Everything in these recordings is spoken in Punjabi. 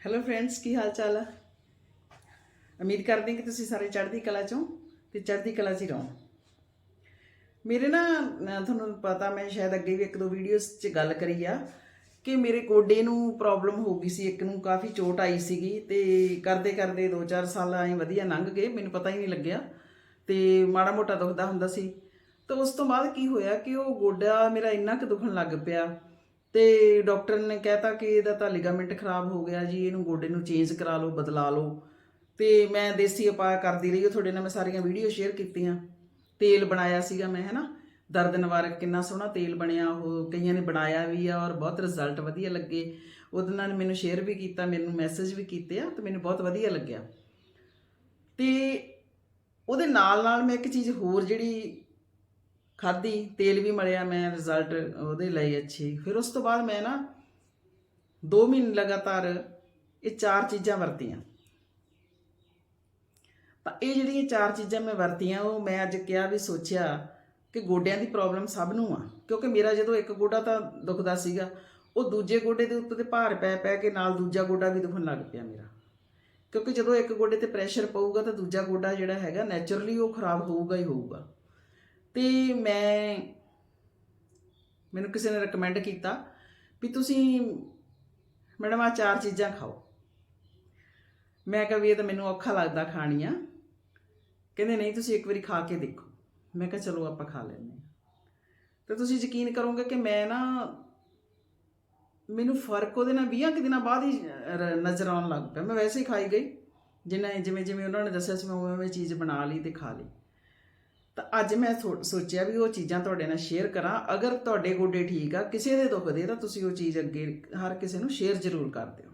ਹੈਲੋ ਫਰੈਂਡਸ ਕੀ ਹਾਲ ਚਾਲ? ਆ ਉਮੀਦ ਕਰਦੇ ਹਾਂ ਕਿ ਤੁਸੀਂ ਸਾਰੇ ਚੜ੍ਹਦੀ ਕਲਾ ਚੋਂ ਤੇ ਚੜ੍ਹਦੀ ਕਲਾ 'ਚ ਹੀ ਰਹੋ। ਮੇਰੇ ਨਾ ਤੁਹਾਨੂੰ ਪਤਾ ਮੈਂ ਸ਼ਾਇਦ ਅੱਗੇ ਵੀ ਇੱਕ ਦੋ ਵੀਡੀਓਜ਼ 'ਚ ਗੱਲ ਕਰੀ ਆ ਕਿ ਮੇਰੇ ਗੋਡੇ ਨੂੰ ਪ੍ਰੋਬਲਮ ਹੋ ਗਈ ਸੀ, ਇੱਕ ਨੂੰ ਕਾਫੀ ਚੋਟ ਆਈ ਸੀਗੀ ਤੇ ਕਰਦੇ ਕਰਦੇ 2-4 ਸਾਲ ਐਂ ਵਧੀਆ ਲੰਘ ਗਏ, ਮੈਨੂੰ ਪਤਾ ਹੀ ਨਹੀਂ ਲੱਗਿਆ ਤੇ ਮਾੜਾ ਮੋਟਾ ਦੁਖਦਾ ਹੁੰਦਾ ਸੀ। ਤਾਂ ਉਸ ਤੋਂ ਬਾਅਦ ਕੀ ਹੋਇਆ ਕਿ ਉਹ ਗੋਡਾ ਮੇਰਾ ਇੰਨਾ ਕੁ ਦੁਖਣ ਲੱਗ ਪਿਆ ਤੇ ਡਾਕਟਰ ਨੇ ਕਹਿਤਾ ਕਿ ਇਹਦਾ ਤਾਂ ਲਿਗਾਮੈਂਟ ਖਰਾਬ ਹੋ ਗਿਆ ਜੀ, ਇਹਨੂੰ ਗੋਡੇ ਨੂੰ ਚੇਂਜ ਕਰਾ ਲਓ, ਬਦਲਾ ਲਓ। ਤੇ ਮੈਂ ਦੇਸੀ ਉਪਾਅ ਕਰਦੀ ਰਹੀ, ਉਹ ਤੁਹਾਡੇ ਨਾਲ ਮੈਂ ਸਾਰੀਆਂ ਵੀਡੀਓ ਸ਼ੇਅਰ ਕੀਤੀਆਂ। ਤੇਲ ਬਣਾਇਆ ਸੀਗਾ ਮੈਂ, ਹੈਨਾ? ਦਰਦ ਨਿਵਾਰਕ ਕਿੰਨਾ ਸੋਹਣਾ ਤੇਲ ਬਣਿਆ, ਉਹ ਕਈਆਂ ਨੇ ਬਣਾਇਆ ਵੀ ਆ ਔਰ ਬਹੁਤ ਰਿਜ਼ਲਟ ਵਧੀਆ ਲੱਗੇ। ਉਹਦੇ ਨਾਲ ਮੈਨੂੰ ਸ਼ੇਅਰ ਵੀ ਕੀਤਾ, ਮੈਨੂੰ ਮੈਸੇਜ ਵੀ ਕੀਤੇ ਆ, ਤੇ ਮੈਨੂੰ ਬਹੁਤ ਵਧੀਆ ਲੱਗਿਆ। ਤੇ ਉਹਦੇ ਨਾਲ ਨਾਲ ਮੈਂ ਇੱਕ ਚੀਜ਼ ਹੋਰ ਜਿਹੜੀ ਖਾਧੀ, ਤੇਲ ਵੀ ਮਲਿਆ, ਮੈਂ ਰਿਜ਼ਲਟ ਉਹਦੇ ਲਈ ਅੱਛੀ। ਫਿਰ ਉਸ ਤੋਂ ਬਾਅਦ ਮੈਂ ਨਾ 2 ਮਹੀਨੇ ਲਗਾਤਾਰ ਇਹ ਚਾਰ ਚੀਜ਼ਾਂ ਵਰਤੀਆਂ। ਤਾਂ ਇਹ ਜਿਹੜੀਆਂ ਚਾਰ ਚੀਜ਼ਾਂ ਮੈਂ ਵਰਤੀਆਂ, ਉਹ ਮੈਂ ਅੱਜ ਕਿਹਾ ਵੀ ਸੋਚਿਆ ਕਿ ਗੋਡਿਆਂ ਦੀ ਪ੍ਰੋਬਲਮ ਸਭ ਨੂੰ ਆ। ਕਿਉਂਕਿ ਮੇਰਾ ਜਦੋਂ ਇੱਕ ਗੋਡਾ ਤਾਂ ਦੁਖਦਾ ਸੀਗਾ, ਉਹ ਦੂਜੇ ਗੋਡੇ ਦੇ ਉੱਤੇ ਤੇ ਭਾਰ ਪੈ ਪੈ ਕੇ ਨਾਲ ਦੂਜਾ ਗੋਡਾ ਵੀ ਦੁਖਣ ਲੱਗ ਪਿਆ ਮੇਰਾ। ਕਿਉਂਕਿ ਜਦੋਂ ਇੱਕ ਗੋਡੇ ਤੇ ਪ੍ਰੈਸ਼ਰ ਪਊਗਾ, ਤਾਂ ਦੂਜਾ ਗੋਡਾ ਜਿਹੜਾ ਹੈਗਾ ਨੇਚਰਲੀ ਉਹ ਖਰਾਬ ਹੋਊਗਾ ਹੀ ਹੋਊਗਾ। ਤੇ ਮੈਂ, ਮੈਨੂੰ ਕਿਸੇ ਨੇ ਰეკਮੈਂਡ ਕੀਤਾ ਵੀ ਤੁਸੀਂ ਮੈਡਮ ਆ ਚਾਰ ਚੀਜ਼ਾਂ ਖਾਓ। ਮੈਂ ਕਿਹਾ ਵੀ ਇਹ ਤਾਂ ਮੈਨੂੰ ਔਖਾ ਲੱਗਦਾ ਖਾਣੀਆਂ। ਕਹਿੰਦੇ ਨਹੀਂ, ਤੁਸੀਂ ਇੱਕ ਵਾਰੀ ਖਾ ਕੇ ਦੇਖੋ। ਮੈਂ ਕਿਹਾ ਚਲੋ ਆਪਾਂ ਖਾ ਲੈਂਦੇ ਹਾਂ। ਤੇ ਤੁਸੀਂ ਯਕੀਨ ਕਰੋਗੇ ਕਿ ਮੈਂ ਨਾ, ਮੈਨੂੰ ਫ਼ਰਕ ਉਹਦੇ ਨਾਲ 20 ਕਿ ਦਿਨਾਂ ਬਾਅਦ ਹੀ ਨਜ਼ਰ ਆਉਣ ਲੱਗ ਪਿਆ। ਮੈਂ ਵੈਸੇ ਹੀ ਖਾਈ ਗਈ। ਜਿੰਨਾ ਜਿਵੇਂ ਜਿਵੇਂ ਉਹਨਾਂ ਨੇ ਦੱਸਿਆ ਸੀ, ਮੈਂ ਉਵੇਂ ਉਵੇਂ ਚੀਜ਼ ਬਣਾ ਲਈ ਤੇ ਖਾ ਲਈ। ਤਾਂ ਅੱਜ ਮੈਂ ਥੋ- ਸੋਚਿਆ ਵੀ ਉਹ ਚੀਜ਼ਾਂ ਤੁਹਾਡੇ ਨਾਲ ਸ਼ੇਅਰ ਕਰਾਂ। ਅਗਰ ਤੁਹਾਡੇ ਗੋਡੇ ਠੀਕ ਆ, ਕਿਸੇ ਦੇ ਦੁਖਦੇ ਤਾਂ ਤੁਸੀਂ ਉਹ ਚੀਜ਼ ਅੱਗੇ ਹਰ ਕਿਸੇ ਨੂੰ ਸ਼ੇਅਰ ਜ਼ਰੂਰ ਕਰ ਦਿਓ।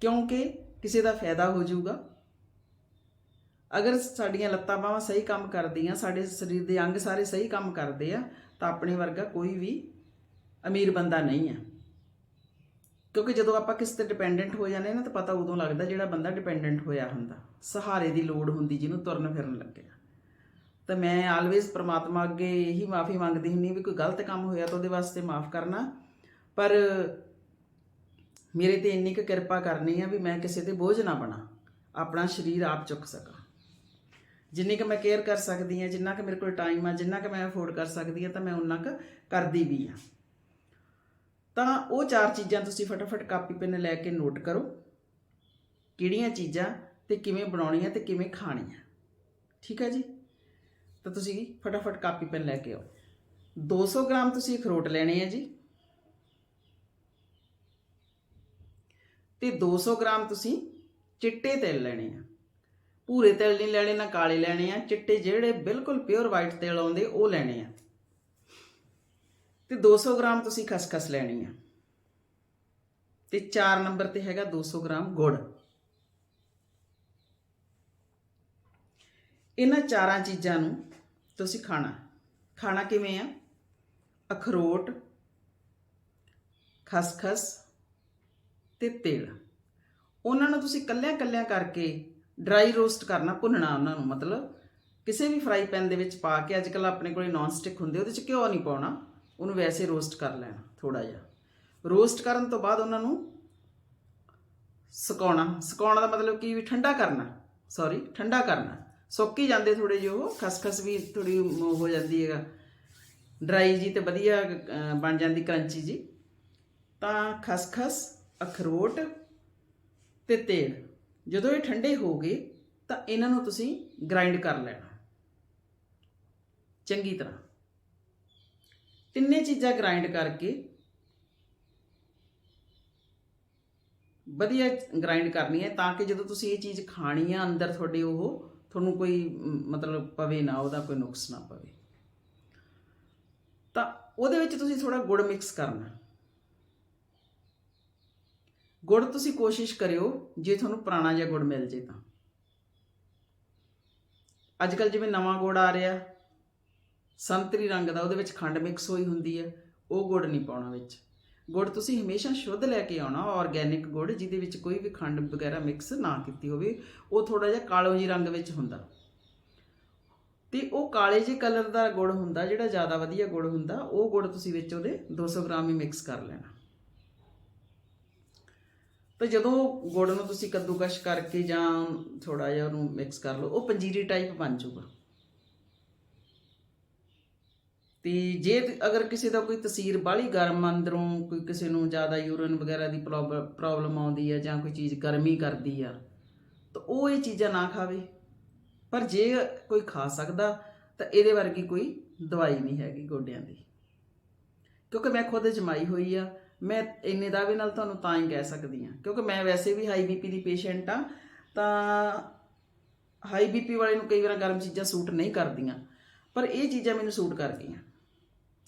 ਕਿਉਂਕਿ ਕਿਸੇ ਦਾ ਫਾਇਦਾ ਹੋ ਜਾਊਗਾ। ਅਗਰ ਸਾਡੀਆਂ ਲੱਤਾਂ ਬਾਹਾਂ ਸਹੀ ਕੰਮ ਕਰਦੀਆਂ, ਸਾਡੇ ਸਰੀਰ ਦੇ ਅੰਗ ਸਾਰੇ ਸਹੀ ਕੰਮ ਕਰਦੇ ਆ, ਤਾਂ ਆਪਣੇ ਵਰਗਾ ਕੋਈ ਵੀ ਅਮੀਰ ਬੰਦਾ ਨਹੀਂ ਆ। ਕਿਉਂਕਿ ਜਦੋਂ ਆਪਾਂ ਕਿਸੇ ਤੇ ਡਿਪੈਂਡੈਂਟ ਹੋ ਜਾਂਦੇ ਨਾ ਤਾਂ ਪਤਾ ਉਦੋਂ ਲੱਗਦਾ ਜਿਹੜਾ ਬੰਦਾ ਡਿਪੈਂਡੈਂਟ ਹੋਇਆ ਹੁੰਦਾ। ਸਹਾਰੇ ਦੀ ਲੋੜ ਹੁੰਦੀ, ਜਿਹਨੂੰ ਤੁਰਨ ਫਿਰਨ ਲੱਗਿਆ ਤਾਂ ਮੈਂ ਆਲਵੇਜ਼ ਪ੍ਰਮਾਤਮਾ ਅੱਗੇ ਇਹੀ ਮਾਫੀ ਮੰਗਦੀ ਹੁੰਨੀ ਵੀ ਕੋਈ ਗਲਤ ਕੰਮ ਹੋਇਆ ਤਾਂ ਉਹਦੇ ਵਾਸਤੇ ਮਾਫ ਕਰਨਾ। ਪਰ ਮੇਰੇ ਤੇ ਇੰਨੀ ਕੁ ਕਿਰਪਾ ਕਰਨੀ ਆ ਵੀ ਮੈਂ ਕਿਸੇ ਤੇ ਬੋਝ ਨਾ ਬਣਾ। ਆਪਣਾ ਸਰੀਰ ਆਪ ਚੁੱਕ ਸਕਾਂ। ਜਿੰਨੀ ਕੁ ਮੈਂ ਕੇਅਰ ਕਰ ਸਕਦੀ ਆ ਜਿੰਨਾ ਕੁ ਮੇਰੇ ਕੋਲ ਟਾਈਮ ਆ, ਜਿੰਨਾ ਕੁ ਮੈਂ ਅਫੋਰਡ ਕਰ ਸਕਦੀ ਆ ਤਾਂ ਮੈਂ ਉਨਾ ਕੁ ਕਰਦੀ ਵੀ ਆ ਤਾਂ ਉਹ ਚਾਰ ਚੀਜ਼ਾਂ ਤੁਸੀਂ ਫਟਾਫਟ ਕਾਪੀ ਪੈਨ ਲੈ ਕੇ ਨੋਟ ਕਰੋ। ਕਿਹੜੀਆਂ ਚੀਜ਼ਾਂ ਤੇ ਕਿਵੇਂ ਬਣਾਉਣੀਆਂ ਤੇ ਕਿਵੇਂ ਖਾਣੀਆਂ। ਠੀਕ ਹੈ ਜੀ? ਤਾਂ ਤੁਸੀਂ ਫਟਾਫਟ ਕਾਪੀ ਪੈਨ ਲੈ ਕੇ ਆਓ। 200 ਗ੍ਰਾਮ ਤੁਸੀਂ ਅਖਰੋਟ ਲੈਣੇ ਆ ਜੀ। ਤੇ 200 ਗ੍ਰਾਮ ਤੁਸੀਂ ਚਿੱਟੇ ਤਿਲ ਲੈਣੇ ਆ। ਭੂਰੇ ਤਿਲ ਨਹੀਂ ਲੈਣੇ, ਨਾ ਕਾਲੇ ਲੈਣੇ ਆ। ਚਿੱਟੇ ਜਿਹੜੇ ਬਿਲਕੁਲ ਪਿਓਰ ਵਾਈਟ ਤਿਲ ਆਉਂਦੇ, ਉਹ ਲੈਣੇ ਆ। ਤੇ 200 ਗ੍ਰਾਮ ਤੁਸੀਂ ਖਸਖਸ ਲੈਣੀ ਆ। ਤੇ 4 ਨੰਬਰ ਤੇ ਹੈਗਾ 200 ਗ੍ਰਾਮ ਗੁੜ। ਇਹਨਾਂ ਚਾਰਾਂ ਚੀਜ਼ਾਂ ਨੂੰ ਤੁਸੀਂ ਖਾਣਾ। ਖਾਣਾ ਕਿਵੇਂ ਆ? ਅਖਰੋਟ, ਖਸਖਸ ਤੇ ਤੇਲ। ਉਹਨਾਂ ਨੂੰ ਤੁਸੀਂ ਕੱਲਿਆਂ ਕੱਲਿਆਂ ਕਰਕੇ ਡਰਾਈ ਰੋਸਟ ਕਰਨਾ, ਭੁੰਨਣਾ ਉਹਨਾਂ ਨੂੰ। ਮਤਲਬ ਕਿਸੇ ਵੀ ਫਰਾਈ ਪੈਨ ਦੇ ਵਿੱਚ ਪਾ ਕੇ, ਅੱਜ ਕੱਲ ਆਪਣੇ ਕੋਲੇ ਨਾਨ ਸਟਿਕ ਹੁੰਦੇ, ਉਹਦੇ ਚ ਘਿਓ ਨਹੀਂ ਪਾਉਣਾ। ਉਹਨੂੰ ਵੈਸੇ ਰੋਸਟ ਕਰ ਲੈਣਾ ਥੋੜਾ ਜਿਹਾ। ਰੋਸਟ ਕਰਨ ਤੋਂ ਬਾਅਦ ਉਹਨਾਂ ਨੂੰ ਸੁਕਾਉਣਾ। ਸੁਕਾਉਣਾ ਦਾ ਮਤਲਬ ਕੀ ਵੀ ਠੰਡਾ ਕਰਨਾ ਸੌਰੀ ਠੰਡਾ ਕਰਨਾ। ਸੁੱਕ ਹੀ ਜਾਂਦੇ ਥੋੜੇ ਜਿਹੇ ਉਹ, ਖਸਖਸ ਵੀ ਥੋੜੀ ਹੋ ਜਾਂਦੀ ਹੈਗਾ। ਡਰਾਈ ਜੀ ਤੇ ਵਧੀਆ ਬਣ ਜਾਂਦੀ ਕਰੰਚੀ ਜੀ। ਤਾਂ ਖਸਖਸ, ਅਖਰੋਟ ਤੇ ਤੇਲ। ਜਦੋਂ ਇਹ ਠੰਡੇ ਹੋ ਗਏ, ਤਾਂ ਇਹਨਾਂ ਨੂੰ ਤੁਸੀਂ ਗ੍ਰਾਈਂਡ ਕਰ ਲੈਣਾ। ਚੰਗੀ ਤਰ੍ਹਾਂ। ਤਿੰਨੇ ਚੀਜ਼ਾਂ ਗ੍ਰਾਈਂਡ ਕਰਕੇ ਵਧੀਆ ਗ੍ਰਾਈਂਡ ਕਰਨੀ ਹੈ ਤਾਂ ਕਿ ਜਦੋਂ ਤੁਸੀਂ ਇਹ ਚੀਜ਼ ਖਾਣੀ ਆ ਅੰਦਰ ਤੁਹਾਡੇ ਉਹ, ਤੁਹਾਨੂੰ ਕੋਈ ਮਤਲਬ ਪਵੇ ਨਾ, ਉਹਦਾ ਕੋਈ ਨੁਕਸ ਨਾ ਪਵੇ। ਤਾਂ ਉਹਦੇ ਵਿੱਚ ਤੁਸੀਂ ਥੋੜਾ ਗੁੜ ਮਿਕਸ ਕਰਨਾ। ਗੁੜ ਤੁਸੀਂ ਕੋਸ਼ਿਸ਼ ਕਰਿਓ ਜੇ ਤੁਹਾਨੂੰ ਪੁਰਾਣਾ ਜਿਹਾ ਗੁੜ ਮਿਲ ਜੇ ਤਾਂ। ਅੱਜ ਕੱਲ ਜਿਵੇਂ ਨਵਾਂ ਗੁੜ ਆ ਰਿਹਾ ਸੰਤਰੀ ਰੰਗ ਦਾ, ਉਹਦੇ ਵਿੱਚ ਖੰਡ ਮਿਕਸ ਹੋਈ ਹੁੰਦੀ ਹੈ, ਉਹ ਗੁੜ ਨਹੀਂ ਪਾਉਣਾ ਵਿੱਚ। ਗੁੜ ਤੁਸੀਂ ਹਮੇਸ਼ਾ ਸ਼ੁੱਧ ਲੈ ਕੇ ਆਉਣਾ ਆਰਗੈਨਿਕ ਗੁੜ, ਜਿਹਦੇ ਵਿੱਚ ਕੋਈ ਵੀ ਖੰਡ ਵਗੈਰਾ ਮਿਕਸ ਨਾ ਕੀਤੀ ਹੋਵੇ, ਉਹ ਥੋੜਾ ਜਿਹਾ ਕਾਲੋ ਜੀ ਰੰਗ ਵਿੱਚ ਹੁੰਦਾ। ਤੇ ਉਹ ਕਾਲੇ ਜਿਹੇ ਕਲਰ ਦਾ ਗੁੜ ਹੁੰਦਾ, ਜਿਹੜਾ ਜ਼ਿਆਦਾ ਵਧੀਆ ਗੁੜ ਹੁੰਦਾ, ਉਹ ਗੁੜ ਤੁਸੀਂ ਵਿੱਚ ਉਹਦੇ 200 ਗ੍ਰਾਮ ਹੀ ਮਿਕਸ ਕਰ ਲੈਣਾ। ਤਾਂ ਜਦੋਂ ਗੁੜ ਨੂੰ ਤੁਸੀਂ ਕੱਦੂਕਸ਼ ਕਰਕੇ ਜਾਂ ਥੋੜਾ ਜਿਹਾ ਉਹਨੂੰ ਮਿਕਸ ਕਰ ਲਓ, ਉਹ ਪੰਜੀਰੀ ਟਾਈਪ ਬਣ ਜਾਊਗਾ। ਤੇ ਜੇ ਅਗਰ ਕਿਸੇ ਦਾ ਕੋਈ ਤਸੀਰ ਬਾਹਲੀ ਗਰਮ ਅੰਦਰੋਂ ਕੋਈ ਕਿਸੇ ਨੂੰ ਜ਼ਿਆਦਾ ਯੂਰਨ ਵਗੈਰਾ ਦੀ ਪ੍ਰੋਬਲਮ ਆਉਂਦੀ ਹੈ ਜਾਂ ਕੋਈ ਚੀਜ਼ ਗਰਮੀ ਕਰਦੀ ਆ, ਤਾਂ ਉਹ ਇਹ ਚੀਜ਼ਾਂ ਨਾ ਖਾਵੇ। ਪਰ ਜੇ ਕੋਈ ਖਾ ਸਕਦਾ, ਤਾਂ ਇਹਦੇ ਵਰਗੀ ਕੋਈ ਦਵਾਈ ਨਹੀਂ ਹੈਗੀ ਗੋਡਿਆਂ ਦੀ। ਕਿਉਂਕਿ ਮੈਂ ਖੁਦ ਜਮਾਈ ਹੋਈ ਆ, ਮੈਂ ਇੰਨੇ ਦਾਅਵੇ ਨਾਲ ਤੁਹਾਨੂੰ ਤਾਂ ਹੀ ਕਹਿ ਸਕਦੀ ਆ। ਕਿਉਂਕਿ ਮੈਂ ਵੈਸੇ ਵੀ ਹਾਈ ਬੀਪੀ ਦੀ ਪੇਸ਼ੈਂਟ ਆ, ਤਾਂ ਹਾਈ ਬੀਪੀ ਵਾਲੇ ਨੂੰ ਕਈ ਵਾਰ ਗਰਮ ਚੀਜ਼ਾਂ ਸੂਟ ਨਹੀਂ ਕਰਦੀਆਂ। ਪਰ ਇਹ ਚੀਜ਼ਾਂ ਮੈਨੂੰ ਸੂਟ ਕਰਦੀਆਂ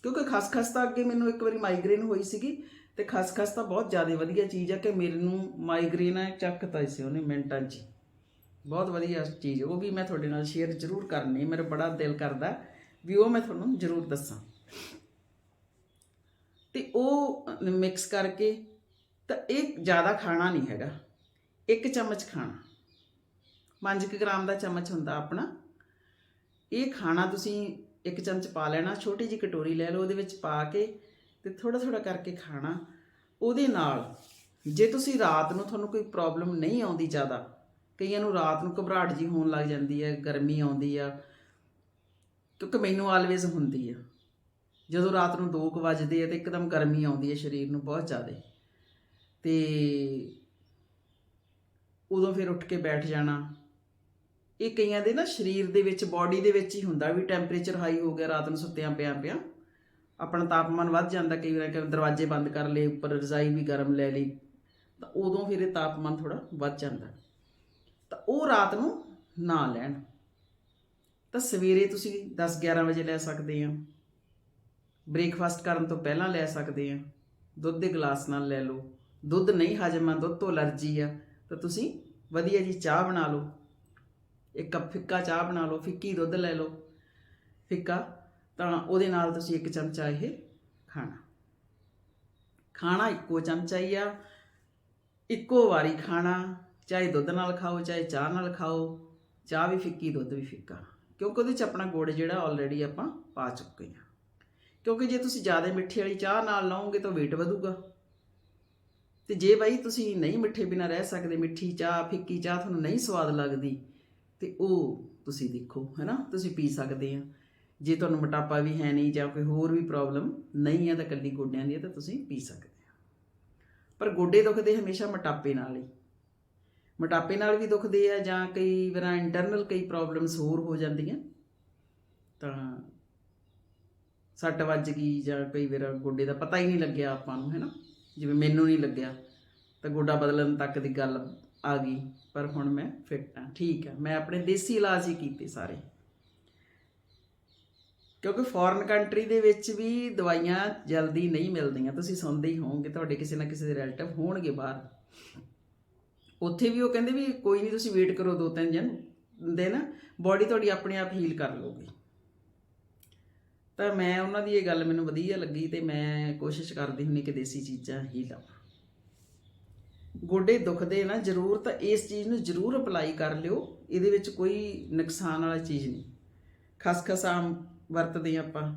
ਕਿਉਂਕਿ ਖਸਖਸ ਤਾਂ ਅੱਗੇ ਮੈਨੂੰ ਇੱਕ ਵਾਰੀ ਮਾਈਗ੍ਰੇਨ ਹੋਈ ਸੀਗੀ ਤੇ ਖਸਖਸ ਤਾਂ ਬਹੁਤ ਜ਼ਿਆਦਾ ਵਧੀਆ ਚੀਜ਼ ਆ ਕਿ ਮੈਨੂੰ ਮਾਈਗ੍ਰੇਨ ਹੈ ਚੱਕਤਾ ਸੀ ਉਹਨੇ ਮਿੰਟਾਂ 'ਚ ਬਹੁਤ ਵਧੀਆ ਚੀਜ਼ ਉਹ ਵੀ ਮੈਂ ਤੁਹਾਡੇ ਨਾਲ ਸ਼ੇਅਰ ਜ਼ਰੂਰ ਕਰਨੀ, ਮੇਰਾ ਬੜਾ ਦਿਲ ਕਰਦਾ ਵੀ ਉਹ ਮੈਂ ਤੁਹਾਨੂੰ ਜ਼ਰੂਰ ਦੱਸਾਂ। ਤੇ ਉਹ ਮਿਕਸ ਕਰਕੇ ਤਾਂ ਇਹ ਜ਼ਿਆਦਾ ਖਾਣਾ ਨਹੀਂ ਹੈਗਾ, ਇੱਕ ਚਮਚ ਖਾਣਾ। 5 ਗ੍ਰਾਮ ਦਾ ਚਮਚ ਹੁੰਦਾ ਆਪਣਾ। ਇਹ ਖਾਣਾ ਤੁਸੀਂ ਇੱਕ ਚਮਚ ਪਾ ਲੈਣਾ, ਛੋਟੀ ਜਿਹੀ ਕਟੋਰੀ ਲੈ ਲਓ, ਉਹਦੇ ਵਿੱਚ ਪਾ ਕੇ ਤੇ ਥੋੜਾ ਥੋੜਾ ਕਰਕੇ ਖਾਣਾ। ਉਹਦੇ ਨਾਲ ਜੇ ਤੁਸੀਂ ਰਾਤ ਨੂੰ ਤੁਹਾਨੂੰ ਕੋਈ ਪ੍ਰੋਬਲਮ ਨਹੀਂ ਆਉਂਦੀ ਜ਼ਿਆਦਾ, ਕਈਆਂ ਨੂੰ ਰਾਤ ਨੂੰ ਘਬਰਾਹਟ ਜੀ ਹੋਣ ਲੱਗ ਜਾਂਦੀ ਹੈ, ਗਰਮੀ ਆਉਂਦੀ ਆ, ਕਿਉਂਕਿ ਮੈਨੂੰ ਆਲਵੇਜ਼ ਹੁੰਦੀ ਆ। ਜਦੋਂ ਰਾਤ ਨੂੰ 2:00 ਵਜਦੇ ਆ ਤੇ ਇੱਕਦਮ ਗਰਮੀ ਆਉਂਦੀ ਹੈ ਸਰੀਰ ਨੂੰ ਬਹੁਤ ਜ਼ਿਆਦਾ। ਤੇ ਉਦੋਂ ਫਿਰ ਉੱਠ ਕੇ ਬੈਠ ਜਾਣਾ ਇਹ ਕਈਆਂ ਦੇ ਨਾ ਸਰੀਰ ਦੇ ਵਿੱਚ ਬਾਡੀ ਦੇ ਵਿੱਚ ਹੀ ਹੁੰਦਾ ਵੀ ਟੈਂਪਰੇਚਰ ਹਾਈ ਹੋ ਗਿਆ, ਰਾਤ ਨੂੰ ਸੁੱਤਿਆਂ ਪਿਆਂ ਪਿਆਂ। ਆਪਣਾ ਤਾਪਮਾਨ ਵੱਧ ਜਾਂਦਾ, ਕਈ ਵਾਰ ਕਿ ਦਰਵਾਜ਼ੇ ਬੰਦ ਕਰ ਲਏ, ਉੱਪਰ ਰਜ਼ਾਈ ਵੀ ਗਰਮ ਲੈ ਲਈ। ਤਾਂ ਉਦੋਂ ਫਿਰ ਇਹ ਤਾਪਮਾਨ ਥੋੜਾ ਵੱਧ ਜਾਂਦਾ। ਤਾਂ ਉਹ ਰਾਤ ਨੂੰ ਨਾ ਲੈਣ। ਤਾਂ ਸਵੇਰੇ ਤੁਸੀਂ 10 11 ਵਜੇ ਲੈ ਸਕਦੇ ਆ। ਬ੍ਰੇਕਫਾਸਟ ਕਰਨ ਤੋਂ ਪਹਿਲਾਂ ਲੈ ਸਕਦੇ ਆ। ਦੁੱਧ ਦੇ ਗਲਾਸ ਨਾਲ ਲੈ ਲਓ। ਦੁੱਧ ਨਹੀਂ, ਹਜਮ ਆ, ਦੁੱਧ ਤੋਂ ਅਲਰਜੀ ਆ। ਤਾਂ ਤੁਸੀਂ ਵਧੀਆ ਜੀ ਚਾਹ ਬਣਾ ਲਓ। ਇੱਕ ਕੱਪ ਫਿੱਕਾ ਚਾਹ ਬਣਾ ਲਓ, ਫਿੱਕੀ ਦੁੱਧ ਲੈ ਲਓ, ਫਿੱਕਾ, ਤਾਂ ਉਹਦੇ ਨਾਲ ਤੁਸੀਂ ਇੱਕ ਚਮਚਾ ਇਹ ਖਾਣਾ। ਖਾਣਾ ਇੱਕੋ ਚਮਚਾ ਹੀ ਆ, ਇੱਕੋ ਵਾਰੀ ਖਾਣਾ, ਚਾਹੇ ਦੁੱਧ ਨਾਲ ਖਾਓ, ਚਾਹੇ ਚਾਹ ਨਾਲ ਖਾਓ, ਚਾਹ ਵੀ ਫਿੱਕੀ, ਦੁੱਧ ਵੀ ਫਿੱਕਾ, ਕਿਉਂਕਿ ਉਹਦੇ ਚ ਆਪਣਾ ਗੁੜ ਜਿਹੜਾ ਆਲਰੇਡੀ ਆਪਾਂ ਪਾ ਚੁੱਕੇ ਹਾਂ। ਕਿਉਂਕਿ ਜੇ ਤੁਸੀਂ ਜ਼ਿਆਦਾ ਮਿੱਠੀ ਵਾਲੀ ਚਾਹ ਨਾਲ ਲਓਗੇ ਤਾਂ weight ਵਧੂਗਾ। ਤੇ ਜੇ ਬਾਈ ਤੁਸੀਂ ਨਹੀਂ ਮਿੱਠੇ ਬਿਨਾ ਰਹਿ ਸਕਦੇ, ਮਿੱਠੀ ਚਾਹ, ਫਿੱਕੀ ਚਾਹ ਤੁਹਾਨੂੰ ਨਹੀਂ ਸਵਾਦ ਲੱਗਦੀ ਤੇ ਉਹ ਤੁਸੀਂ ਦੇਖੋ, ਹੈਨਾ? ਤੁਸੀਂ ਪੀ ਸਕਦੇ ਆ। ਜੇ ਤੁਹਾਨੂੰ ਮੋਟਾਪਾ ਵੀ ਹੈ ਨਹੀਂ ਜਾਂ ਕੋਈ ਹੋਰ ਵੀ ਪ੍ਰੋਬਲਮ ਨਹੀਂ ਹੈ ਤਾਂ ਕੱਲੀ ਗੋਡਿਆਂ ਦੀ ਹੈ ਤਾਂ ਤੁਸੀਂ ਪੀ ਸਕਦੇ ਆ। ਪਰ ਗੋਡੇ ਦੁਖਦੇ ਹਮੇਸ਼ਾ ਮੋਟਾਪੇ ਨਾਲ ਹੀ। ਮੋਟਾਪੇ ਨਾਲ ਵੀ ਦੁਖਦੇ ਆ ਜਾਂ ਕਈ ਵਾਰ ਇੰਟਰਨਲ ਕਈ ਪ੍ਰੋਬਲਮਸ ਹੋਰ ਹੋ ਜਾਂਦੀਆਂ। ਤਾਂ ਸੱਟ ਵੱਜ ਗਈ ਜਾਂ ਕਈ ਵਾਰ ਗੋਡੇ ਦਾ ਪਤਾ ਹੀ ਨਹੀਂ ਲੱਗਿਆ ਆਪਾਂ ਨੂੰ, ਹੈਨਾ? ਜਿਵੇਂ ਮੈਨੂੰ ਨਹੀਂ ਲੱਗਿਆ, ਤਾਂ ਗੋਡਾ ਬਦਲਣ ਤੱਕ ਦੀ ਗੱਲ ਆ ਗਈ, ਪਰ ਹੁਣ ਮੈਂ ਫਿੱਟ ਹਾਂ। ਠੀਕ ਹੈ, ਮੈਂ ਆਪਣੇ ਦੇਸੀ ਇਲਾਜ ਹੀ ਕੀਤੇ ਸਾਰੇ। ਕਿਉਂਕਿ ਫੋਰਨ ਕੰਟਰੀ ਦੇ ਵਿੱਚ ਵੀ ਦਵਾਈਆਂ ਜਲਦੀ ਨਹੀਂ ਮਿਲਦੀਆਂ। ਤੁਸੀਂ ਸੁਣਦੇ ਹੀ ਹੋਵੋਗੇ, ਤੁਹਾਡੇ ਕਿਸੇ ਨਾ ਕਿਸੇ ਦੇ ਰਿਲੇਟਿਵ ਹੋਣਗੇ ਬਾਹਰ। ਉੱਥੇ ਵੀ ਉਹ ਕਹਿੰਦੇ ਵੀ ਕੋਈ ਨਹੀਂ ਤੁਸੀਂ ਵੇਟ ਕਰੋ ਦੋ ਤਿੰਨ ਦਿਨ ਦੇ ਨਾ ਬਾਡੀ ਤੁਹਾਡੀ ਆਪਣੇ ਆਪ ਹੀਲ ਕਰ ਲਊਗੀ। ਤਾਂ ਮੈਂ ਉਹਨਾਂ ਦੀ ਇਹ ਗੱਲ ਮੈਨੂੰ ਵਧੀਆ ਲੱਗੀ ਤੇ ਮੈਂ ਕੋਸ਼ਿਸ਼ ਕਰਦੀ ਹੁੰਨੀ ਕਿ ਦੇਸੀ ਚੀਜ਼ਾਂ ਹੀ ਲਵਾਂ ਗੋਡੇ ਦੁਖਦੇ ਨਾ ਜ਼ਰੂਰ ਤਾਂ ਇਸ ਚੀਜ਼ ਨੂੰ ਜ਼ਰੂਰ ਅਪਲਾਈ ਕਰ ਲਿਓ, ਇਹਦੇ ਵਿੱਚ ਕੋਈ ਨੁਕਸਾਨ ਵਾਲਾ ਚੀਜ਼ ਨਹੀਂ। ਖਸਖਸ ਆਮ ਵਰਤਦੇ ਹਾਂ ਆਪਾਂ,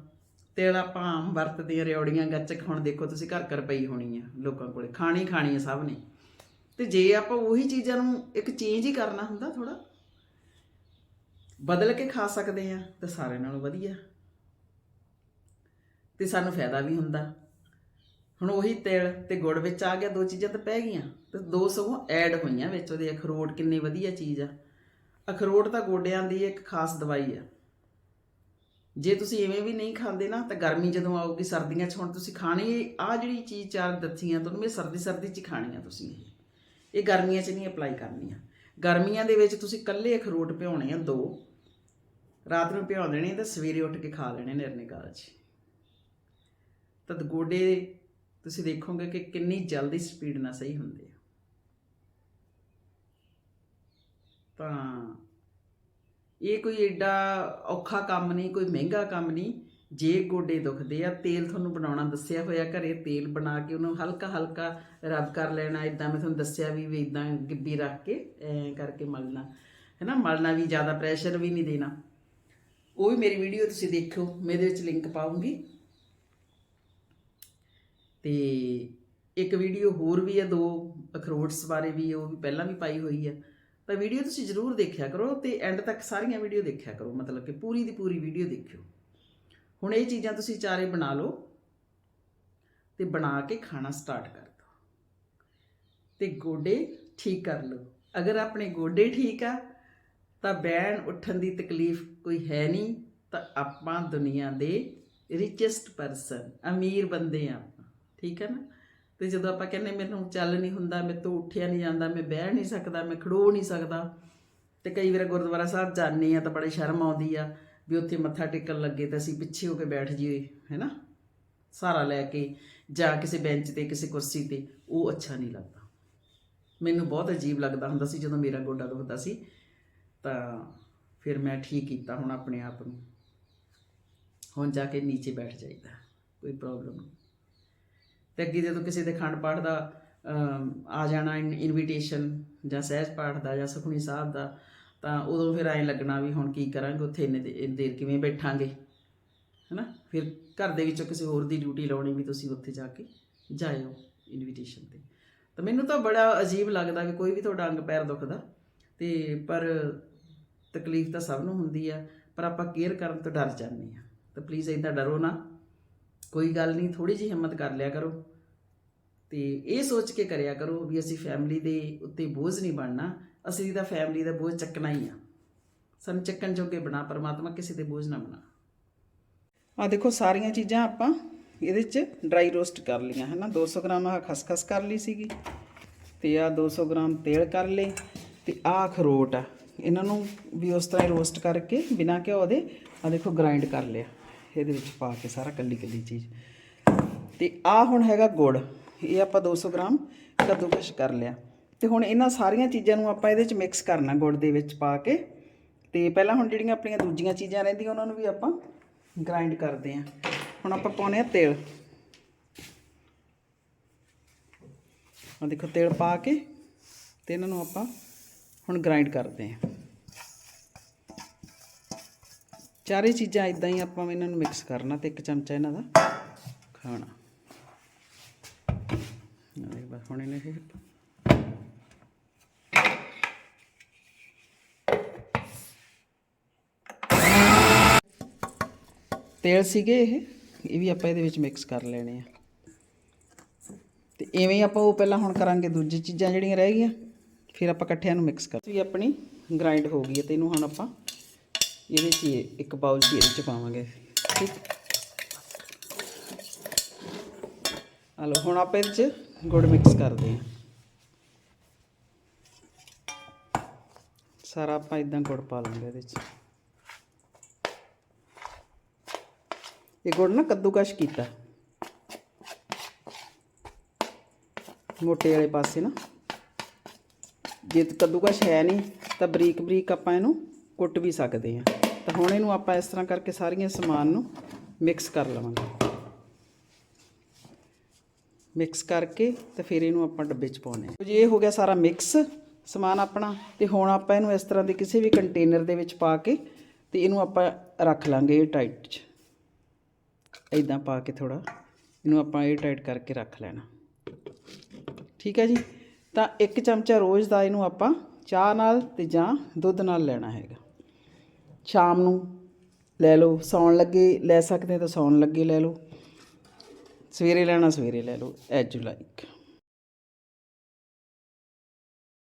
ਤੇਲ ਆਪਾਂ ਆਮ ਵਰਤਦੇ ਹਾਂ ਰਿਓੜੀਆਂ ਗੱਚਕ ਹੁਣ ਦੇਖੋ ਤੁਸੀਂ ਘਰ ਘਰ ਪਈ ਹੋਣੀ ਆ ਲੋਕਾਂ ਕੋਲੇ, ਖਾਣੀ ਖਾਣੀ ਆ ਸਭ ਨੇ। ਤੇ ਜੇ ਆਪਾਂ ਉਹੀ ਚੀਜ਼ਾਂ ਨੂੰ ਇੱਕ ਚੇਂਜ ਹੀ ਕਰਨਾ ਹੁੰਦਾ ਥੋੜਾ ਬਦਲ ਕੇ ਖਾ ਸਕਦੇ ਆ ਤਾਂ ਸਾਰਿਆਂ ਨਾਲੋਂ ਵਧੀਆ। ਤੇ ਸਾਨੂੰ ਫਾਇਦਾ ਵੀ ਹੁੰਦਾ। ਹੁਣ ਉਹੀ ਤੇਲ ਤੇ ਗੁੜ ਵਿੱਚ ਆ ਗਿਆ, ਦੋ ਚੀਜ਼ਾਂ ਤਾਂ ਪੈ ਗਈਆਂ, ਤੇ ਦੋ ਸਗੋਂ ਐਡ ਹੋਈਆਂ ਵਿੱਚ ਉਹਦੇ ਅਖਰੋਟ ਕਿੰਨੀ ਵਧੀਆ ਚੀਜ਼ ਆ। ਅਖਰੋਟ ਤਾਂ ਗੋਡਿਆਂ ਦੀ ਇੱਕ ਖਾਸ ਦਵਾਈ ਆ। ਜੇ ਤੁਸੀਂ ਐਵੇਂ ਵੀ ਨਹੀਂ ਖਾਂਦੇ ਨਾ, ਤਾਂ ਗਰਮੀ ਜਦੋਂ ਆਊਗੀ, ਸਰਦੀਆਂ 'ਚ ਹੁਣ ਤੁਸੀਂ ਖਾਣੀ ਆ ਜਿਹੜੀ ਚੀਜ਼ ਚਾਰ ਦੱਸੀਆਂ, ਤੁਹਾਨੂੰ ਇਹ ਸਰਦੀ ਸਰਦੀ 'ਚ ਹੀ ਖਾਣੀਆਂ ਤੁਸੀਂ। ਇਹ ਗਰਮੀਆਂ 'ਚ ਨਹੀਂ ਅਪਲਾਈ ਕਰਨੀਆਂ। ਗਰਮੀਆਂ ਦੇ ਵਿੱਚ ਤੁਸੀਂ ਕੱਲੇ ਅਖਰੋਟ ਭਿਉਣੇ ਆ, ਦੋ। ਰਾਤ ਨੂੰ ਭਿਉਂ ਦੇਣੇ ਤੇ ਸਵੇਰੇ ਉੱਠ ਕੇ ਖਾ ਲੈਣੇ ਨਿਰਨੇ ਕਾਲ 'ਚ। ਤਾਂ ਗੋਡੇ ਤੁਸੀਂ ਦੇਖੋਗੇ ਕਿ ਕਿੰਨੀ ਜਲਦੀ ਸਪੀਡ ਨਾਲ ਸਹੀ ਹੁੰਦੇ ਆ ਤਾਂ ਇਹ ਕੋਈ ਐਡਾ ਔਖਾ ਕੰਮ ਨਹੀਂ, ਕੋਈ ਮਹਿੰਗਾ ਕੰਮ ਨਹੀਂ। ਜੇ ਗੋਡੇ ਦੁਖਦੇ ਆ, ਤੇਲ ਤੁਹਾਨੂੰ ਬਣਾਉਣਾ ਦੱਸਿਆ ਹੋਇਆ, ਘਰੇ ਤੇਲ ਬਣਾ ਕੇ ਉਹਨੂੰ ਹਲਕਾ ਹਲਕਾ ਰਬ ਕਰ ਲੈਣਾ। ਇਦਾਂ ਮੈਂ ਤੁਹਾਨੂੰ ਦੱਸਿਆ ਵੀ ਵੀ ਇਦਾਂ ਗਿੱਬੀ ਰੱਖ ਕੇ, ਐ ਕਰਕੇ ਮਲਣਾ। ਹੈਨਾ, ਮਲਣਾ ਵੀ ਜ਼ਿਆਦਾ ਪ੍ਰੈਸ਼ਰ ਵੀ ਨਹੀਂ ਦੇਣਾ। ਉਹ ਵੀ ਮੇਰੀ ਵੀਡੀਓ ਤੁਸੀਂ ਦੇਖਿਓ, ਮੈਂ ਇਹਦੇ ਵਿੱਚ ਲਿੰਕ ਪਾਉਂਗੀ ਤੇ ਇੱਕ ਵੀਡੀਓ ਹੋਰ ਵੀ ਹੈ, ਦੋ ਅਖਰੋਟਸ ਬਾਰੇ ਵੀ, ਉਹ ਵੀ ਪਹਿਲਾਂ ਵੀ ਪਾਈ ਹੋਈ ਹੈ। ਤਾਂ ਵੀਡੀਓ ਤੁਸੀਂ ਜ਼ਰੂਰ ਦੇਖਿਆ ਕਰੋ ਤੇ ਐਂਡ ਤੱਕ ਸਾਰੀਆਂ ਵੀਡੀਓ ਦੇਖਿਆ ਕਰੋ, ਮਤਲਬ ਕਿ ਪੂਰੀ ਦੀ ਪੂਰੀ ਵੀਡੀਓ ਦੇਖਿਓ। ਹੁਣ ਇਹ ਚੀਜ਼ਾਂ ਤੁਸੀਂ ਚਾਰੇ ਬਣਾ ਲਓ ਤੇ ਬਣਾ ਕੇ ਖਾਣਾ ਸਟਾਰਟ ਕਰ ਦਿਓ। ਤੇ ਗੋਡੇ ਠੀਕ ਕਰ ਲਓ। ਅਗਰ ਆਪਣੇ ਗੋਡੇ ਠੀਕ ਆ, ਤਾਂ ਬੈਣ ਉੱਠਣ ਦੀ ਤਕਲੀਫ ਕੋਈ ਹੈ ਨਹੀਂ, ਤਾਂ ਆਪਾਂ ਦੁਨੀਆ ਦੇ ਰਿਚੈਸਟ ਪਰਸਨ ਅਮੀਰ ਬੰਦੇ ਆ। ਠੀਕ ਹੈ ਨਾ? ਤੇ ਜਦੋਂ ਆਪਾਂ ਕਹਿੰਦੇ ਮੈਨੂੰ ਚੱਲ ਨਹੀਂ ਹੁੰਦਾ, ਮੇਰੇ ਤੋਂ ਉੱਠਿਆ ਨਹੀਂ ਜਾਂਦਾ, ਮੈਂ ਬਹਿ ਨਹੀਂ ਸਕਦਾ, ਮੈਂ ਖੜੋ ਨਹੀਂ ਸਕਦਾ। ਤੇ ਕਈ ਵਾਰ ਗੁਰਦੁਆਰਾ ਸਾਹਿਬ ਜਾਂਦੇ ਆ ਤਾਂ ਬੜੇ ਸ਼ਰਮ ਆਉਂਦੀ ਆ ਵੀ ਉੱਥੇ ਮੱਥਾ ਟੇਕਣ ਲੱਗੇ ਤਾਂ ਅਸੀਂ ਪਿੱਛੇ ਹੋ ਕੇ ਬੈਠ ਜਾਈਏ ਹੈਨਾ ਸਹਾਰਾ ਲੈ ਕੇ ਜਾਂ ਕਿਸੇ ਬੈਂਚ ਤੇ, ਕਿਸੇ ਕੁਰਸੀ ਤੇ, ਉਹ ਅੱਛਾ ਨਹੀਂ ਲੱਗਦਾ। ਮੈਨੂੰ ਬਹੁਤ ਅਜੀਬ ਲੱਗਦਾ ਹੁੰਦਾ ਸੀ ਜਦੋਂ ਮੇਰਾ ਗੋਡਾ ਦੁਖਦਾ ਸੀ। ਤਾਂ ਫਿਰ ਮੈਂ ਠੀਕ ਕੀਤਾ ਹੁਣ ਆਪਣੇ ਆਪ ਨੂੰ। ਹੁਣ ਜਾ ਕੇ ਨੀਚੇ ਬੈਠ ਜਾਈਦਾ, ਕੋਈ ਪ੍ਰੋਬਲਮ ਨਹੀਂ। ਤੇ ਅੱਗੇ ਜਦੋਂ ਕਿਸੇ ਦੇ ਖੰਡ ਪਾਠ ਦਾ ਆ ਜਾਣਾ ਇਨਵੀਟੇਸ਼ਨ ਜਾਂ ਸਹਿਜ ਪਾਠ ਦਾ ਜਾਂ ਸੁਖਮਨੀ ਸਾਹਿਬ ਦਾ, ਤਾਂ ਉਦੋਂ ਫਿਰ ਐਂ ਲੱਗਣਾ ਵੀ ਹੁਣ ਕੀ ਕਰਾਂਗੇ, ਉੱਥੇ ਇੰਨੇ ਦੇ- ਇੰਨੀ ਦੇਰ ਕਿਵੇਂ ਬੈਠਾਂਗੇ? ਹੈਨਾ? ਫਿਰ ਘਰ ਦੇ ਵਿੱਚੋਂ ਕਿਸੇ ਹੋਰ ਦੀ ਡਿਊਟੀ ਲਾਉਣੀ ਵੀ ਤੁਸੀਂ ਉੱਥੇ ਜਾ ਕੇ ਜਾਇਓ ਇਨਵੀਟੇਸ਼ਨ ਤੇ। ਤਾਂ ਮੈਨੂੰ ਤਾਂ ਬੜਾ ਅਜੀਬ ਲੱਗਦਾ ਵੀ ਕੋਈ ਵੀ ਤੁਹਾਡਾ ਅੰਗ ਪੈਰ ਦੁਖਦਾ, ਤੇ ਪਰ ਤਕਲੀਫ ਤਾਂ ਸਭ ਨੂੰ ਹੁੰਦੀ ਆ, ਪਰ ਆਪਾਂ ਕੇਅਰ ਕਰਨ ਤੋਂ ਡਰ ਜਾਂਦੇ ਆ। ਤਾਂ ਪਲੀਜ਼ ਇਦਾਂ ਡਰੋ ਨਾ। ਕੋਈ ਗੱਲ ਨਹੀਂ ਥੋੜੀ ਜਿਹੀ ਹਿੰਮਤ ਕਰ ਲਿਆ ਕਰੋ। ਤੇ ਇਹ ਸੋਚ ਕੇ ਕਰਿਆ ਕਰੋ ਵੀ ਅਸੀਂ ਫੈਮਿਲੀ ਦੇ ਉੱਤੇ ਬੋਝ ਨਹੀਂ ਬਣਨਾ, ਅਸੀਂ ਤਾਂ ਫੈਮਿਲੀ ਦਾ ਬੋਝ ਚੱਕਣਾ ਹੀ ਆ। ਸਾਨੂੰ ਚੱਕਣ ਜੋਗੇ ਬਣਾ, ਪਰਮਾਤਮਾ ਕਿਸੇ 'ਤੇ ਬੋਝ ਨਾ ਬਣਾ। ਆ ਦੇਖੋ ਸਾਰੀਆਂ ਚੀਜ਼ਾਂ ਆਪਾਂ ਇਹਦੇ 'ਚ ਡਰਾਈ ਰੋਸਟ ਕਰ ਲਈਆਂ ਹੈ ਨਾ 200 ਗ੍ਰਾਮ ਆਹ ਖਸਖਸ ਕਰ ਲਈ ਸੀਗੀ, ਤੇ ਆ 200 ਗ੍ਰਾਮ ਤੇਲ ਕਰ ਲਏ, ਤੇ ਆਹ ਅਖਰੋਟ ਆ। ਇਹਨਾਂ ਨੂੰ ਵੀ ਉਸ ਤਰ੍ਹਾਂ ਹੀ ਰੋਸਟ ਕਰਕੇ ਬਿਨਾਂ ਘਿਓ ਦੇ ਆ ਦੇਖੋ ਗ੍ਰਾਈਂਡ ਕਰ ਲਿਆ। ਇਹਦੇ ਵਿੱਚ ਪਾ ਕੇ ਸਾਰਾ ਕੱਲੀ ਕੱਲੀ ਚੀਜ਼। ਤੇ ਆ ਹੁਣ ਹੈਗਾ ਗੁੜ। ਇਹ ਆਪਾਂ 200 ਗ੍ਰਾਮ ਕੱਦੂਕਸ਼ ਕਰ ਲਿਆ। ਤੇ ਹੁਣ ਇਹਨਾਂ ਸਾਰੀਆਂ ਚੀਜ਼ਾਂ ਨੂੰ ਆਪਾਂ ਇਹਦੇ ਵਿੱਚ ਮਿਕਸ ਕਰਨਾ ਗੁੜ ਦੇ ਵਿੱਚ ਪਾ ਕੇ। ਤੇ ਪਹਿਲਾਂ ਹੁਣ ਜਿਹੜੀਆਂ ਆਪਣੀਆਂ ਦੂਜੀਆਂ ਚੀਜ਼ਾਂ ਰਹਿੰਦੀਆਂ, ਉਹਨਾਂ ਨੂੰ ਵੀ ਆਪਾਂ ਗ੍ਰਾਈਂਡ ਕਰਦੇ ਆਂ ਹੁਣ ਆਪਾਂ ਪਾਉਣੇ ਆ ਤੇਲ। ਆ ਦੇਖੋ, ਤੇਲ ਪਾ ਕੇ ਤੇ ਇਹਨਾਂ ਨੂੰ ਆਪਾਂ ਹੁਣ ਗ੍ਰਾਈਂਡ ਕਰਦੇ ਆਂ ਚਾਰੇ ਚੀਜ਼ਾਂ ਇਦਾਂ ਹੀ ਆਪਾਂ ਇਹਨਾਂ ਨੂੰ ਮਿਕਸ ਕਰਨਾ ਤੇ ਇੱਕ ਚਮਚਾ ਇਹਨਾਂ ਦਾ ਖਾਣਾ। ਨਾਲੇ ਬਸ ਹੁਣ ਇਹਨੇ ਤੇਲ ਸੀਗੇ ਇਹ ਇਹ ਵੀ ਆਪਾਂ ਇਹਦੇ ਵਿੱਚ ਮਿਕਸ ਕਰ ਲੈਣੇ ਆ। ਤੇ ਐਵੇਂ ਹੀ ਆਪਾਂ ਉਹ ਪਹਿਲਾਂ ਹੁਣ ਕਰਾਂਗੇ ਦੂਜੀ ਚੀਜ਼ਾਂ ਜਿਹੜੀਆਂ ਰਹਿ ਗਈਆਂ, ਫਿਰ ਆਪਾਂ ਇਕੱਠਿਆਂ ਨੂੰ ਮਿਕਸ ਕਰ ਵੀ ਆਪਣੀ ਗ੍ਰਾਈਂਡ ਹੋ ਗਈ ਹੈ ਤੇ ਇਹਨੂੰ ਹੁਣ ਆਪਾਂ ਇਹਦੇ 'ਚ ਇੱਕ ਬਾਉਲ 'ਚ 'ਚ ਪਾਵਾਂਗੇ। ਠੀਕ। ਆ ਲਓ, ਹੁਣ ਆਪਾਂ ਇਹਦੇ 'ਚ ਗੁੜ ਮਿਕਸ ਕਰਦੇ ਹਾਂ। ਸਾਰਾ ਆਪਾਂ ਇਦਾਂ ਗੁੜ ਪਾ ਲਾਂਗੇ ਇਹਦੇ 'ਚ। ਇਹ ਗੁੜ ਨਾ ਕੱਦੂਕਸ਼ ਕੀਤਾ। ਮੋਟੇ ਵਾਲੇ ਪਾਸੇ ਨਾ। ਜੇ ਕੱਦੂਕਸ਼ ਹੈ ਨਹੀਂ, ਤਾਂ ਬਰੀਕ ਬਰੀਕ ਆਪਾਂ ਇਹਨੂੰ ਕੁੱਟ ਵੀ ਸਕਦੇ ਹਾਂ। ਤਾਂ ਹੁਣ ਇਹਨੂੰ ਆਪਾਂ ਇਸ ਤਰ੍ਹਾਂ ਕਰਕੇ ਸਾਰੀਆਂ ਸਮਾਨ ਨੂੰ ਮਿਕਸ ਕਰ ਲਵਾਂਗੇ। ਮਿਕਸ ਕਰਕੇ ਤੇ ਫਿਰ ਇਹਨੂੰ ਆਪਾਂ ਡੱਬੇ 'ਚ ਪਾਉਣੇ ਆ। ਜੀ ਇਹ ਹੋ ਗਿਆ ਸਾਰਾ ਮਿਕਸ ਸਮਾਨ ਆਪਣਾ, ਤੇ ਹੁਣ ਆਪਾਂ ਇਹਨੂੰ ਇਸ ਤਰ੍ਹਾਂ ਦੇ ਕਿਸੇ ਵੀ ਕੰਟੇਨਰ ਦੇ ਵਿੱਚ ਪਾ ਕੇ ਤੇ ਇਹਨੂੰ ਆਪਾਂ ਰੱਖ ਲਾਂਗੇ ਇਹ ਟਾਈਟ 'ਚ। ਇਦਾਂ ਪਾ ਕੇ ਥੋੜਾ ਇਹਨੂੰ ਆਪਾਂ ਇਹ ਟਾਈਟ ਕਰਕੇ ਰੱਖ ਲੈਣਾ। ਠੀਕ ਹੈ ਜੀ? ਤਾਂ ਇੱਕ ਚਮਚਾ ਰੋਜ਼ ਦਾ ਇਹਨੂੰ ਆਪਾਂ ਚਾਹ ਨਾਲ ਤੇ ਜਾਂ ਦੁੱਧ ਨਾਲ ਲੈਣਾ ਹੈਗਾ। ਸ਼ਾਮ ਨੂੰ ਲੈ ਲਓ, ਸੌਣ ਲੱਗੇ, ਲੈ ਸਕਦੇ ਤਾਂ ਸੌਣ ਲੱਗੇ ਲੈ ਲਓ। ਸਵੇਰੇ ਲੈਣਾ, ਸਵੇਰੇ ਲੈ ਲਓ ਐਜ ਯੂ ਲਾਈਕ